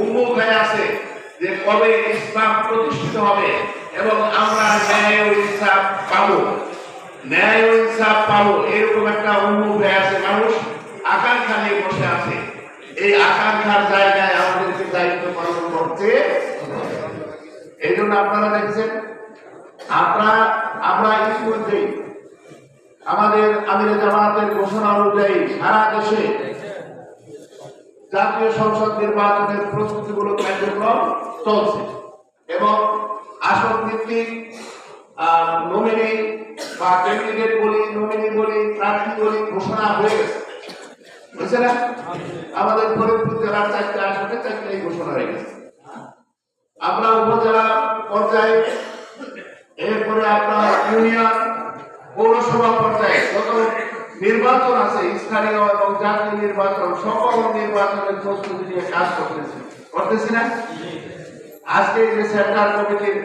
উন্মুখ হয়ে আছে যে কবে ইসলাম প্রতিষ্ঠিত হবে এবং আমরা ন্যায় ও ইনসাফ পাবো। ন্যায় ও ইনসাফ পাবো, এরকম একটা উন্মুখ হয়ে আছে মানুষ আকাঙ্ক্ষা নিয়ে বসে আছে। এই আকাঙ্ক্ষার জায়গায় আমাদেরকে দায়িত্ব পালন করতে এই জন্য আপনারা দেখছেন, আমরা আমরা ইতিমধ্যেই আমাদের আমির জামাতের ঘোষণা অনুযায়ী সারা দেশে জাতীয় সংসদ নির্বাচনের প্রস্তুতিমূলক কার্যক্রম চলছে। এবং আসন ভিত্তিক নমিনি বা ক্যান্ডিডেট বলি নমিনি বলি, প্রার্থী বলি ঘোষণা হয়ে গেছে। বুঝছে না? আমাদের ফরিদপুর জেলার চারটে আসনে ঘোষণা হয়ে গেছে। আমরা উপজেলা পর্যায়ে, এরপরে আপনার ইউনিয়ন, পৌরসভা পর্যায়ে যত নির্বাচন আছে স্থানীয় এবং জাতীয় নির্বাচন সকল নির্বাচনের প্রস্তুতি নিয়ে কাজ করতেছি। করতেছি না? আজকে যে সেন্ট্রাল কমিটির